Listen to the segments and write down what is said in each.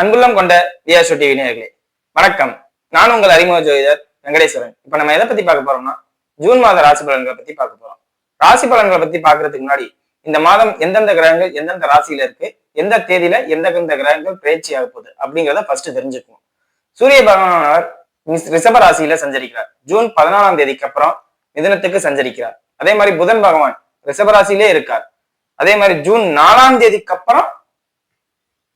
அன்புள்ளம் கொண்ட வியாசு டிவி நேர்களே வணக்கம். நான் உங்கள் அறிமுக ஜோதிடர் வெங்கடேஸ்வரன். இப்ப நம்ம எதை பத்தி பார்க்க போறோம்னா ஜூன் மாத ராசி பலன்களை பத்தி பார்க்க போறோம். ராசி பலன்களை பத்தி பாக்குறதுக்கு முன்னாடி இந்த மாதம் எந்தெந்த கிரகங்கள் எந்தெந்த ராசியில இருக்கு எந்த தேதியில எந்தெந்த கிரகங்கள் பயிற்சி ஆக போகுது அப்படிங்கிறத ஃபர்ஸ்ட் தெரிஞ்சுக்குவோம். சூரிய பகவானவர் ரிஷப ராசியில சஞ்சரிக்கிறார். ஜூன் பதினாலாம் தேதிக்கு அப்புறம் மிதனத்துக்கு சஞ்சரிக்கிறார். அதே மாதிரி புதன் பகவான் ரிஷப ராசியிலே இருக்கார். அதே மாதிரி ஜூன் நாலாம் தேதிக்கு அப்புறம்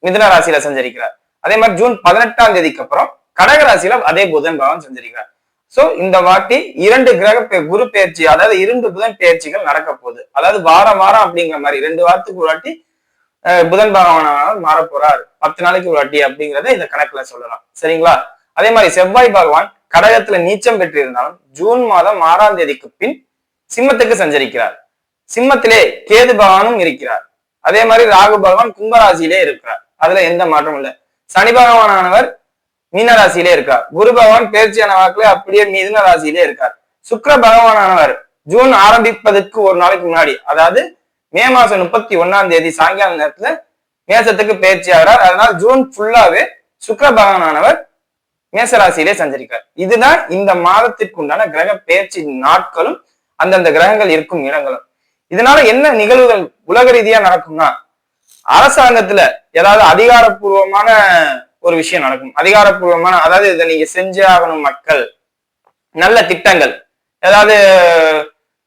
மிதுன ராசியில சஞ்சரிக்கிறார். அதே மாதிரி ஜூன் பதினெட்டாம் தேதிக்கு அப்புறம் கடக ராசியில அதே புதன் பகவான் சஞ்சரிக்கிறார். சோ இந்த வாட்டி இரண்டு கிரக குரு பயிற்சி அதாவது இரண்டு புதன் பெயர்ச்சிகள் நடக்க போகுது. அதாவது வாரம் வாரம் அப்படிங்கிற மாதிரி ரெண்டு வாரத்துக்கு ஒரு வாட்டி புதன் பகவான் மாற போறார் பத்து நாளைக்கு ஒரு வாட்டி அப்படிங்கிறத இந்த கணக்குல சொல்லலாம். சரிங்களா? அதே மாதிரி செவ்வாய் பகவான் கடகத்துல நீச்சம் பெற்றிருந்தாலும் ஜூன் மாதம் ஆறாம் தேதிக்கு பின் சிம்மத்துக்கு சஞ்சரிக்கிறார். சிம்மத்திலே கேது பகவானும் இருக்கிறார். அதே மாதிரி ராகு பகவான் கும்பராசியிலே இருக்கிறார். அதுல எந்த மாற்றமும் இல்லை. சனி பகவானவர் மீன ராசியிலே இருக்கார். குரு பகவான் பேர்ச்சியான வாக்குல அப்படியே மிதுன ராசியிலே இருக்கார். சுக்கர பகவானவர் ஜூன் ஆரம்பிப்பதற்கு ஒரு நாளைக்கு முன்னாடி அதாவது மே மாசம் முப்பத்தி ஒன்னாம் தேதி சாயங்கால நேரத்துல மேசத்துக்கு பயிற்சி ஆகிறார். அதனால் ஜூன் ஃபுல்லாவே சுக்கிர பகவானானவர் மேசராசியிலே சஞ்சரிக்கார் இதுதான் இந்த மாதத்திற்கு உண்டான கிரக பயிற்சி நாட்களும் அந்தந்த கிரகங்கள் இருக்கும் இடங்களும். இதனால என்ன நிகழ்வுகள் உலக ரீதியா நடக்கும்னா அரசாங்கத்துல ஏதாவது அதிகாரப்பூர்வமான ஒரு விஷயம் நடக்கும். அதிகாரப்பூர்வமான அதாவது இதை நீங்க செஞ்சே ஆகணும் மக்கள். நல்ல திட்டங்கள். ஏதாவது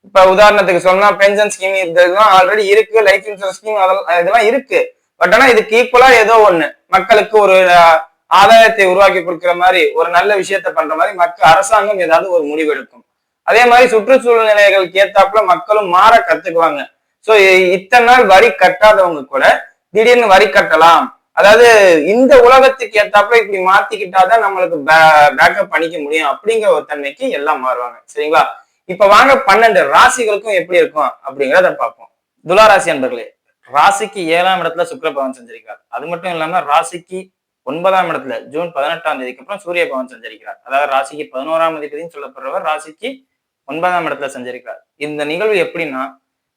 இப்ப உதாரணத்துக்கு சொன்னா பென்ஷன் ஸ்கீம் இதெல்லாம் ஆல்ரெடி இருக்கு லைஃப் இன்சூரன்ஸ் ஸ்கீம் அதெல்லாம் இதெல்லாம் இருக்கு. பட் ஆனா இதுக்கு ஈக்குவலா ஏதோ ஒண்ணு. மக்களுக்கு ஒரு ஆதாயத்தை உருவாக்கி கொடுக்கிற மாதிரி ஒரு நல்ல விஷயத்த பண்ற மாதிரி மக்கள் அரசாங்கம் ஏதாவது ஒரு முடிவு எடுக்கும். அதே மாதிரி சுற்றுச்சூழல் நிலைகளுக்கு ஏத்தாப்புல மக்களும் மாற கத்துக்குவாங்க. சோ இத்தனை நாள் வரி கட்டாதவங்க கூட திடீர்னு வரி கட்டலாம். அதாவது இந்த உலகத்துக்கு ஏத்தாப்புல இப்படி மாத்திக்கிட்டாதான் நம்மளுக்கு பேக்கப் பண்ணிக்க முடியும் அப்படிங்கிற ஒரு தன்மைக்கு எல்லாம் மாறுவாங்க. சரிங்களா? இப்ப வாங்க பன்னெண்டு ராசிகளுக்கும் எப்படி இருக்கும் அப்படிங்கிறத பார்ப்போம். துலா ராசி அன்பர்களே ராசிக்கு ஏழாம் இடத்துல சுக்கிர பகவான் அது மட்டும் இல்லாம ராசிக்கு ஒன்பதாம் இடத்துல ஜூன் பதினெட்டாம் தேதிக்கு அப்புறம் சூரிய பவன் சஞ்சரிக்கிறார். அதாவது ராசிக்கு பதினோராம் அதிபதினு சொல்லப்படுறவர் ராசிக்கு ஒன்பதாம் இடத்துல செஞ்சிருக்கிறார். இந்த நிகழ்வு எப்படின்னா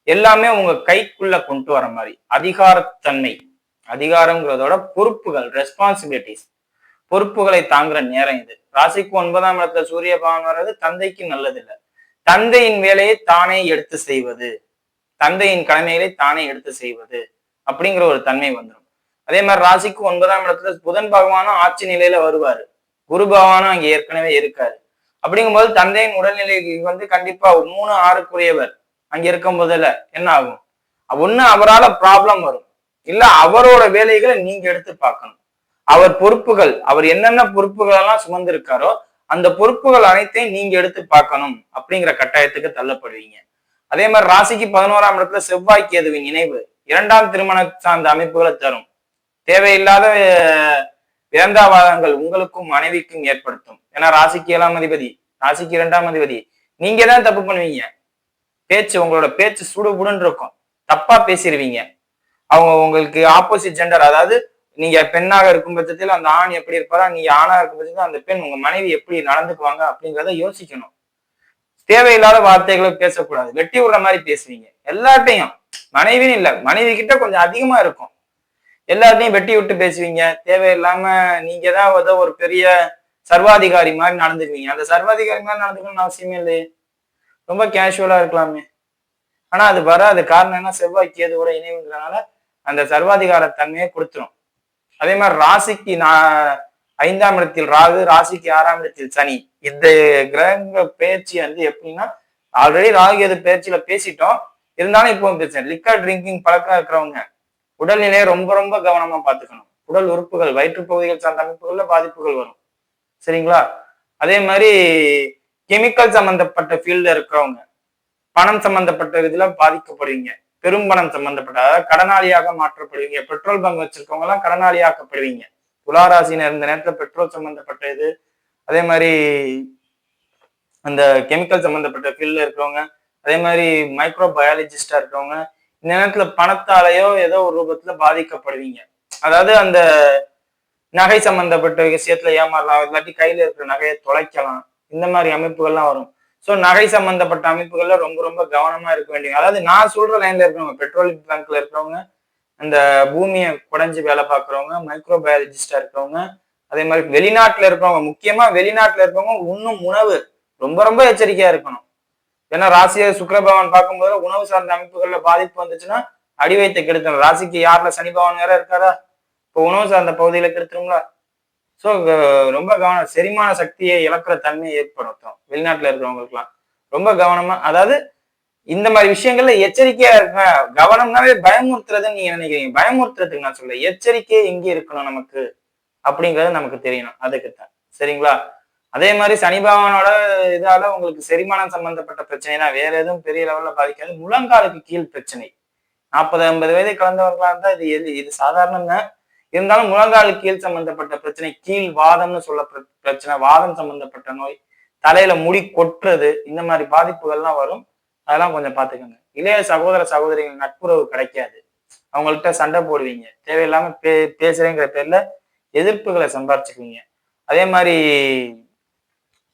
எல்லாமே உங்க கைக்குள்ள கொண்டு வர மாதிரி. அதிகாரத்தன்மை. அதிகாரம்ங்கிறதோட பொறுப்புகள் ரெஸ்பான்சிபிலிட்டிஸ் பொறுப்புகளை தாங்குற நேரம் இது. ராசிக்கு ஒன்பதாம் இடத்துல சூரிய பகவான் வர்றது தந்தைக்கு நல்லதில்லை. தந்தையின் வேலையை தானே எடுத்து செய்வது. தந்தையின் கடமைகளை தானே எடுத்து செய்வது அப்படிங்கிற ஒரு தன்மை வந்துடும் அதே மாதிரி ராசிக்கு ஒன்பதாம் இடத்துல புதன் பகவானும் ஆட்சி நிலையில வருவாரு. குரு பகவானும் அங்க ஏற்கனவே இருக்காரு. அப்படிங்கும்போது தந்தையின் உடல்நிலைக்கு வந்து கண்டிப்பா மூணு ஆறுக்குரியவர். அங்க இருக்கும் போதில் என்ன ஆகும்? ஒண்ணு அவரால ப்ராப்ளம் வரும். இல்ல அவரோட வேலைகளை நீங்க எடுத்து பார்க்கணும். அவர் பொறுப்புகள் அவர் என்னென்ன பொறுப்புகள் எல்லாம் சுமந்திருக்காரோ அந்த பொறுப்புகள் அனைத்தையும் நீங்க எடுத்து பார்க்கணும் அப்படிங்கிற கட்டாயத்துக்கு தள்ளப்படுவீங்க. அதே மாதிரி ராசிக்கு பதினோராம் இடத்துல செவ்வாய் கேதுவின் இணைவு இரண்டாம் திருமண சார்ந்த அமைப்புகளை தரும். தேவையில்லாத வேந்தாவாதங்கள் உங்களுக்கும் மனைவிக்கும் ஏற்படுத்தும். ஏன்னா ராசிக்கு ஏழாம் அதிபதி ராசிக்கு இரண்டாம் அதிபதி நீங்க தான் தப்பு பண்ணுவீங்க. பேச்சு உங்களோட பேச்சு சுடுபுடுன்னு இருக்கும். தப்பா பேசிடுவீங்க அவங்க உங்களுக்கு ஆப்போசிட் ஜெண்டர் அதாவது நீங்க பெண்ணாக இருக்கும் பட்சத்தில் அந்த ஆண் எப்படி இருப்பாரா நீங்க ஆணாக இருக்கும் பட்சத்தில் அந்த பெண் உங்க மனைவி எப்படி நடந்துக்குவாங்க அப்படிங்கிறத யோசிக்கணும். தேவையில்லாத வார்த்தைகளை பேசக்கூடாது. வெட்டி விடுற மாதிரி பேசுவீங்க. எல்லாட்டையும் மனைவின்னு இல்லை. மனைவி கிட்ட கொஞ்சம் அதிகமா இருக்கும். எல்லாத்தையும் வெட்டி விட்டு பேசுவீங்க. தேவையில்லாம நீங்க தான் ஏதோ ஒரு பெரிய சர்வாதிகாரி மாதிரி நடந்துக்குவீங்க. அந்த சர்வாதிகாரி மாதிரி நடந்துக்கணும்னு அவசியமே இல்லையே. ரொம்ப கேஷுவலா இருக்கலாமே. ஆனா அது வராது. காரணம் என்ன? செவ்வாய் கேதுவோட இணைவுங்கிறனால அந்த சர்வாதிகார தன்மையை கொடுத்துரும். அதே மாதிரி ராசிக்கு நான் ஐந்தாம் இடத்தில் ராகு ராசிக்கு ஆறாம் இடத்தில் சனி. இந்த கிரக பேச்சு வந்து எப்படின்னா ஆல்ரெடி ராகு எது பேச்சுல பேசிட்டோம். இருந்தாலும் இப்போ பிரச்சனை லிக்கர் ட்ரிங்கிங் பழக்கம் இருக்கிறவங்க உடல்நிலையை ரொம்ப ரொம்ப கவனமா பார்த்துக்கணும். உடல் உறுப்புகள் வயிற்று பகுதிகள் சார்ந்த அமைப்புகள்ல பாதிப்புகள் வரும். சரிங்களா? அதே மாதிரி கெமிக்கல் சம்பந்தப்பட்ட ஃபீல்ட்ல இருக்கிறவங்க பணம் சம்பந்தப்பட்ட இதுல பாதிக்கப்படுவீங்க. பெரும் பணம் சம்பந்தப்பட்ட அதாவது கடனாளியாக மாற்றப்படுவீங்க. பெட்ரோல் பங்க் வச்சிருக்கவங்க எல்லாம் கடனாளியாக்கப்படுவீங்க துளாராசினர் இந்த நேரத்துல பெட்ரோல் சம்பந்தப்பட்ட இது அதே மாதிரி அந்த கெமிக்கல் சம்பந்தப்பட்ட ஃபீல்ட்ல இருக்கிறவங்க அதே மாதிரி மைக்ரோ பயாலஜிஸ்டா இருக்கிறவங்க இந்த நேரத்துல பணத்தாலேயோ ஏதோ ஒரு ரூபத்துல பாதிக்கப்படுவீங்க. அதாவது அந்த நகை சம்பந்தப்பட்ட விஷயத்துல ஏமாறலாம். இல்லாட்டி கையில இருக்கிற நகையை தொலைக்கலாம். இந்த மாதிரி அமைப்புகள்லாம் வரும். ஸோ நகை சம்பந்தப்பட்ட அமைப்புகள்ல ரொம்ப ரொம்ப கவனமா இருக்க வேண்டிய அதாவது நான் சொல்ற லைன்ல இருக்கிறவங்க பெட்ரோல் பங்க்ல இருக்கிறவங்க அந்த பூமியை குடைஞ்சு வேலை பார்க்குறவங்க மைக்ரோ பயாலஜிஸ்டா இருக்கிறவங்க அதே மாதிரி வெளிநாட்டுல இருக்கிறவங்க முக்கியமா வெளிநாட்டுல இருக்கிறவங்க உண்ணும் உணவு ரொம்ப ரொம்ப எச்சரிக்கையா இருக்கணும். ஏன்னா ராசியை சுக்கிர பார்க்கும்போது உணவு சார்ந்த அமைப்புகள்ல பாதிப்பு வந்துச்சுன்னா அடி வைத்து கெடுத்தணும் ராசிக்கு யாருல சனி பகவான் வேற இருக்காரா? இப்போ உணவு சார்ந்த பகுதியில கெடுத்துருங்களா ஸோ ரொம்ப கவனம் செரிமான சக்தியை இழக்கிற தன்மையை ஏற்படுத்தும் வெளிநாட்டுல இருக்கிறவங்களுக்குலாம் ரொம்ப கவனமா அதாவது இந்த மாதிரி விஷயங்கள்ல எச்சரிக்கையா இருக்க கவனம்னாவே பயமுறுத்துறதுன்னு நீங்க நினைக்கிறீங்க. பயமுறுத்துறதுக்கு நான் சொல்ல எச்சரிக்கை எங்க இருக்கணும் நமக்கு? அப்படிங்கிறது நமக்கு தெரியணும். அதுக்குத்தான். சரிங்களா? அதே மாதிரி சனி பகவானோட இதால உங்களுக்கு செரிமானம் சம்பந்தப்பட்ட பிரச்சனைனா வேற எதுவும் பெரிய லெவல்ல பாதிக்காது. முழங்காலுக்கு கீழ் பிரச்சனை. நாற்பது ஐம்பது வயது கலந்தவர்களா இருந்தா இது எது இது சாதாரணம் தான் இருந்தாலும் முழங்கால் கீழ் சம்பந்தப்பட்ட பிரச்சனை கீழ் வாதம்னு சொல்ல பிர- பிரச்சனை வாதம் சம்பந்தப்பட்ட நோய் தலையில முடி கொட்டுறது இந்த மாதிரி பாதிப்புகள்லாம் வரும். அதெல்லாம் கொஞ்சம் பாத்துக்கோங்க இளைய சகோதர சகோதரிகள் நட்புறவு கிடைக்காது. அவங்கள்ட்ட சண்டை போடுவீங்க. தேவையில்லாம பே பேசுறேங்கிற பேர்ல எதிர்ப்புகளை சம்பாரிச்சுக்குவீங்க. அதே மாதிரி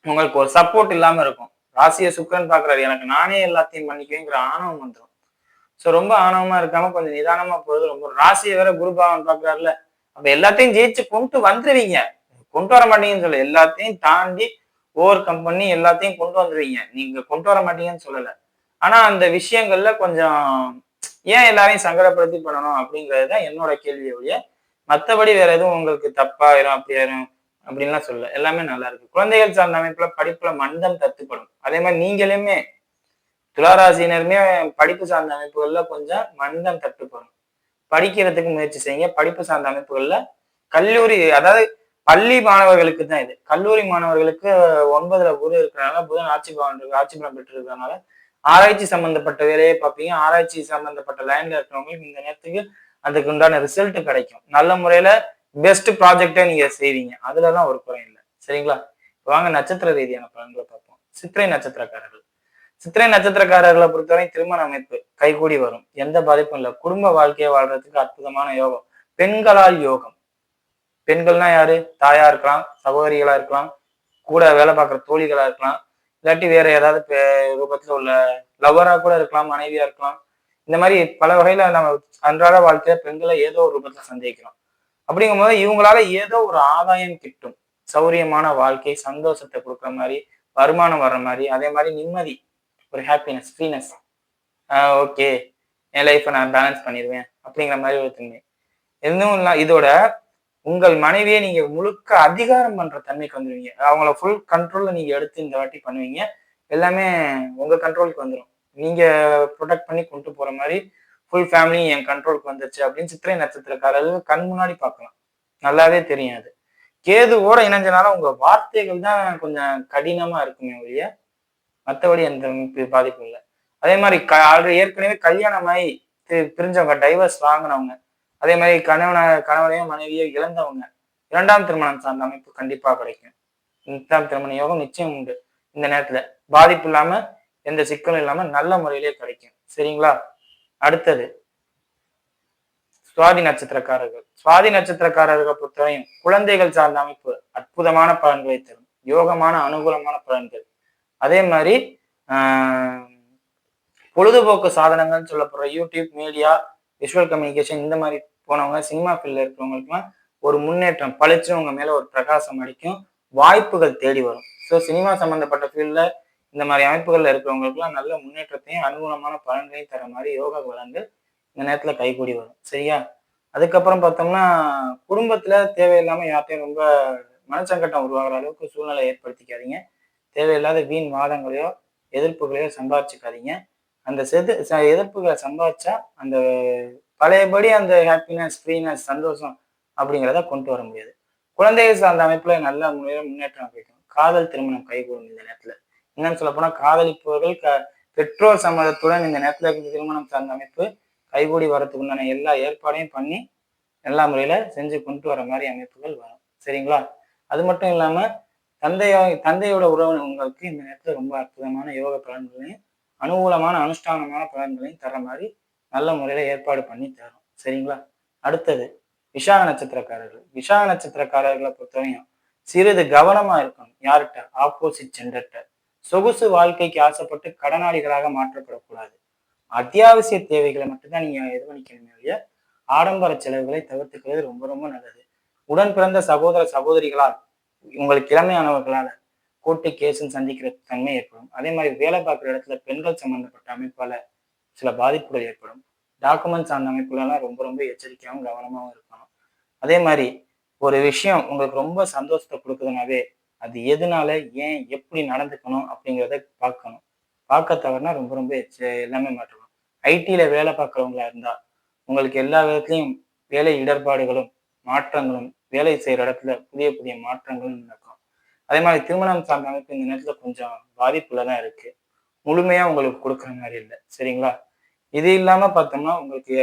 உங்களுக்கு ஒரு சப்போர்ட் இல்லாம இருக்கும். ராசியை சுக்கிரன் பாக்குறாரு எனக்கு நானே எல்லாத்தையும் பண்ணிக்குவேங்கிற ஆணவம் வந்துடும் ஸோ ரொம்ப ஆணவமா இருக்காம கொஞ்சம் நிதானமா போறது ரொம்ப ராசியை வேற குரு பகவான் பாக்குறாருல அப்ப எல்லாத்தையும் ஜெயிச்சு கொண்டு வந்துருவீங்க. கொண்டு வர மாட்டீங்கன்னு சொல்ல எல்லாத்தையும் தாண்டி ஓவர் கம் பண்ணி எல்லாத்தையும் கொண்டு வந்துருவீங்க. நீங்க கொண்டு வர மாட்டீங்கன்னு சொல்லல. ஆனா அந்த விஷயங்கள்ல கொஞ்சம் ஏன் எல்லாரையும் சங்கடப்படுத்தி பண்ணணும் அப்படிங்கிறது தான் என்னோட கேள்வி ஒழிய மற்றபடி வேற எதுவும் உங்களுக்கு தப்பாயிரும் அப்படி ஆயிரும் அப்படின்லாம் சொல்லல. எல்லாமே நல்லா இருக்கு. குழந்தைகள் சார்ந்த அமைப்புல படிப்புல மந்தம் தத்துப்படும் அதே மாதிரி நீங்களுமே துளாராசினருமே படிப்பு சார்ந்த அமைப்புகள்ல கொஞ்சம் மந்தம் தட்டுப்படும். படிக்கிறதுக்கு முயற்சி செய்யுங்க. படிப்பு சார்ந்த அமைப்புகள்ல கல்லூரி அதாவது பள்ளி மாணவர்களுக்கு தான் இது. கல்லூரி மாணவர்களுக்கு ஒன்பதுல குரு இருக்கிறனால புதன் ஆட்சி பவன் இருக்கு ஆட்சி பலம் பெற்று இருக்கிறனால ஆராய்ச்சி சம்பந்தப்பட்ட வேலையை பார்ப்பீங்க. ஆராய்ச்சி சம்பந்தப்பட்ட லைன்ல இருக்கிறவங்களுக்கு இந்த நேரத்துக்கு அதுக்கு உண்டான ரிசல்ட் கிடைக்கும். நல்ல முறையில பெஸ்ட் ப்ராஜெக்டை நீங்க செய்வீங்க. அதுலலாம் ஒரு குறை இல்லை. சரிங்களா? வாங்க நட்சத்திர ரீதியான பலன்களை பார்ப்போம். சித்திரை நட்சத்திரக்காரர்கள். சித்திரை நட்சத்திரக்காரர்களை பொறுத்தவரை திருமண அமைப்பு கைகூடி வரும். எந்த பாதிப்பும் இல்லை. குடும்ப வாழ்க்கையை வாழ்றதுக்கு அற்புதமான யோகம். பெண்களால் யோகம். பெண்கள்னா யாரு? தாயா இருக்கலாம் சகோதரிகளா இருக்கலாம் கூட வேலை பார்க்குற தோழிகளா இருக்கலாம் இல்லாட்டி வேற ஏதாவது பெ- ரூபத்துல உள்ள லவ்வரா கூட இருக்கலாம் மனைவியா இருக்கலாம். இந்த மாதிரி பல வகையில நம்ம அன்றாட வாழ்க்கையில பெண்களை ஏதோ ஒரு ரூபத்துல சந்திக்கிறோம். அப்படிங்கும்போது இவங்களால ஏதோ ஒரு ஆதாயம் கிட்டும். சௌரியமான வாழ்க்கை சந்தோஷத்தை கொடுக்குற மாதிரி வருமானம் வர்ற மாதிரி அதே மாதிரி நிம்மதி ஒரு ஹாப்பினஸ் ஃப்ரீனஸ் ஓகே என் லைஃப்பை நான் பேலன்ஸ் பண்ணிடுவேன் அப்படிங்கிற மாதிரி ஒரு தன்மை. எதுவும் இல்லை இதோட உங்கள் மனைவியை நீங்க முழுக்க அதிகாரம் பண்ற தன்மைக்கு வந்துடுவீங்க அவங்கள ஃபுல் கண்ட்ரோல்ல நீங்க எடுத்து இந்த வாட்டி பண்ணுவீங்க. எல்லாமே உங்க கண்ட்ரோலுக்கு வந்துடும் நீங்க ப்ரொடெக்ட் பண்ணி கொண்டு போற மாதிரி ஃபுல் ஃபேமிலி என் கண்ட்ரோலுக்கு வந்துருச்சு அப்படின்னு சித்திரை நட்சத்திரக்காரர்கள் கண் முன்னாடி பார்க்கலாம். நல்லாவே தெரியும் அது கேதுவோட இணைஞ்சனால உங்க வார்த்தைகள் தான் கொஞ்சம் கடினமா இருக்குமே ஒழிய மற்றபடி எந்த பாதிப்பும் இல்லை. அதே மாதிரி க ஆல்ரெடி ஏற்கனவே கல்யாணமாயி பிரிஞ்சவங்க டைவர்ஸ் வாங்கினவங்க அதே மாதிரி கணவன கணவனையும் மனைவியோ இழந்தவங்க இரண்டாம் திருமணம் சார்ந்த அமைப்பு கண்டிப்பா கிடைக்கும். இரண்டாம் திருமண யோகம் நிச்சயம் உண்டு இந்த நேரத்துல. பாதிப்பு இல்லாம எந்த சிக்கலும் இல்லாம நல்ல முறையிலே கிடைக்கும். சரிங்களா? அடுத்தது சுவாதி நட்சத்திரக்காரர்கள். சுவாதி நட்சத்திரக்காரர்கள் பொறுத்தவரையும் குழந்தைகள் சார்ந்த அமைப்பு அற்புதமான பலன்களை தரும். யோகமான அனுகூலமான பலன்கள். அதே மாதிரி பொழுதுபோக்கு சாதனங்கள்னு சொல்லப்படுற யூடியூப் மீடியா விஷுவல் கம்யூனிகேஷன் இந்த மாதிரி போனவங்க சினிமா ஃபீல்டில் இருக்கிறவங்களுக்குலாம் ஒரு முன்னேற்றம் பளிச்சுன்னு உங்க மேல ஒரு பிரகாசம் அடிக்கும் வாய்ப்புகள் தேடி வரும். ஸோ சினிமா சம்மந்தப்பட்ட ஃபீல்டில் இந்த மாதிரி அமைப்புகளில் இருக்கிறவங்களுக்குலாம் நல்ல முன்னேற்றத்தையும் அனுகூலமான பலன்களையும் தர மாதிரி யோகா வளர்ந்து இந்த நேரத்தில் கைகூடி வரும். சரியா? அதுக்கப்புறம் பார்த்தோம்னா குடும்பத்தில் தேவையில்லாமல் யார்ட்டையும் ரொம்ப மனச்சங்கட்டம் உருவாகிற அளவுக்கு சூழ்நிலை ஏற்படுத்திக்காதீங்க. தேவையில்லாத வீண் வாதங்களையோ எதிர்ப்புகளையோ சம்பாதிச்சுக்காதீங்க. அந்த செது ச- எதிர்ப்புகளை சம்பாதிச்சா அந்த பழையபடி அந்த ஹாப்பினஸ் ஃப்ரீனஸ் சந்தோஷம் அப்படிங்கிறத கொண்டு வர முடியாது. குழந்தைகள் சார்ந்த அமைப்புல நல்ல முறையில் முன்னேற்றம் கிடைக்கும். காதல் திருமணம் கைகூடும் இந்த நேரத்துல. என்னன்னு சொல்ல போனா காதலிப்பவர்கள் க பெற்றோர் சம்மதத்துடன் இந்த நேரத்துல திருமணம் சார்ந்த அமைப்பு கைகூடி வரத்துக்கு உண்டான எல்லா ஏற்பாடையும் பண்ணி எல்லா முறையில செஞ்சு கொண்டு வர மாதிரி அமைப்புகள் வரும். சரிங்களா? அது மட்டும் இல்லாம தந்தையோ தந்தையோட உறவு உங்களுக்கு இந்த நேரத்துல ரொம்ப அற்புதமான யோக பலன்களையும் அனுகூலமான அனுஷ்டானமான பலன்களையும் தர மாதிரி நல்ல முறையில ஏற்பாடு பண்ணி தரும். சரிங்களா? அடுத்தது விஷாக நட்சத்திரக்காரர்கள். விஷாக நட்சத்திரக்காரர்களை பொறுத்தவரையும் சிறிது கவனமா இருக்கணும். யார்கிட்ட? ஆப்போசிட் ஜெண்டர்கிட்ட சொகுசு வாழ்க்கைக்கு ஆசைப்பட்டு கடனாளிகளாக மாற்றப்படக்கூடாது. அத்தியாவசிய தேவைகளை மட்டும்தான் நீங்க இது பண்ணிக்கணுமே ஆடம்பர செலவுகளை தவிர்த்துக்கிறது ரொம்ப ரொம்ப நல்லது. உடன் பிறந்த சகோதர சகோதரிகளால் உங்களுக்கு இளமையானவர்களால கோர்ட்டு கேஸுன்னு சந்திக்கிற தன்மை ஏற்படும். அதே மாதிரி வேலை பார்க்குற இடத்துல பெண்கள் சம்மந்தப்பட்ட அமைப்பால சில பாதிப்புகள் ஏற்படும். டாக்குமெண்ட்ஸ் அந்த அமைப்புலலாம் ரொம்ப ரொம்ப எச்சரிக்கையாகவும் கவனமாகவும் இருக்கணும். அதே மாதிரி ஒரு விஷயம் உங்களுக்கு ரொம்ப சந்தோஷத்தை கொடுக்குதுனாவே அது எதனால ஏன் எப்படி நடந்துக்கணும் அப்படிங்கிறத பார்க்கணும். பார்க்க தவறுனா ரொம்ப ரொம்ப எல்லாமே மாற்றணும் ஐடியில் வேலை பார்க்குறவங்களா இருந்தால் உங்களுக்கு எல்லா விதத்துலையும் வேலை இடர்பாடுகளும் மாற்றங்களும் வேலை செய்யற இடத்துல புதிய புதிய மாற்றங்கள் நடக்கும். அதே மாதிரி திருமணம் சார்ந்த அமைப்பு இந்த நேரத்துல கொஞ்சம் பாதிப்புலதான் இருக்கு. முழுமையா உங்களுக்கு கொடுக்குற மாதிரி இல்லை. சரிங்களா? இது இல்லாம பார்த்தோம்னா உங்களுக்கு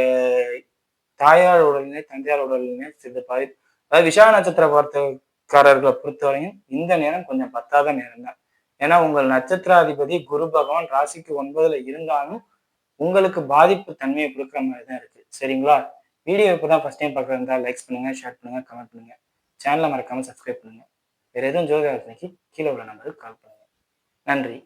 தாயார் உடல்நிலை தந்தையார் உடல்நிலை சிறிது பாதிப்பு அதாவது விஷா நட்சத்திர பார்த்தக்காரர்களை பொறுத்தவரையும் இந்த நேரம் கொஞ்சம் பத்தாத நேரம் தான் ஏன்னா உங்கள் நட்சத்திராதிபதி குரு பகவான் ராசிக்கு ஒன்பதுல இருந்தாலும் உங்களுக்கு பாதிப்பு தன்மையை கொடுக்குற மாதிரி தான் இருக்கு. சரிங்களா? வீடியோ இப்போ தான் ஃபர்ஸ்ட் டைம் பார்க்குறதா லைக்ஸ் பண்ணுங்கள் ஷேர் பண்ணுங்கள் கமெண்ட் பண்ணுங்க சேனலை மறக்காமல் சப்ஸ்கிரைப் பண்ணுங்கள் வேற எதுவும் ஜோதிட ஆலோசனைக்கு கீழே உள்ள நம்பருக்கு கால் பண்ணுங்கள் நன்றி.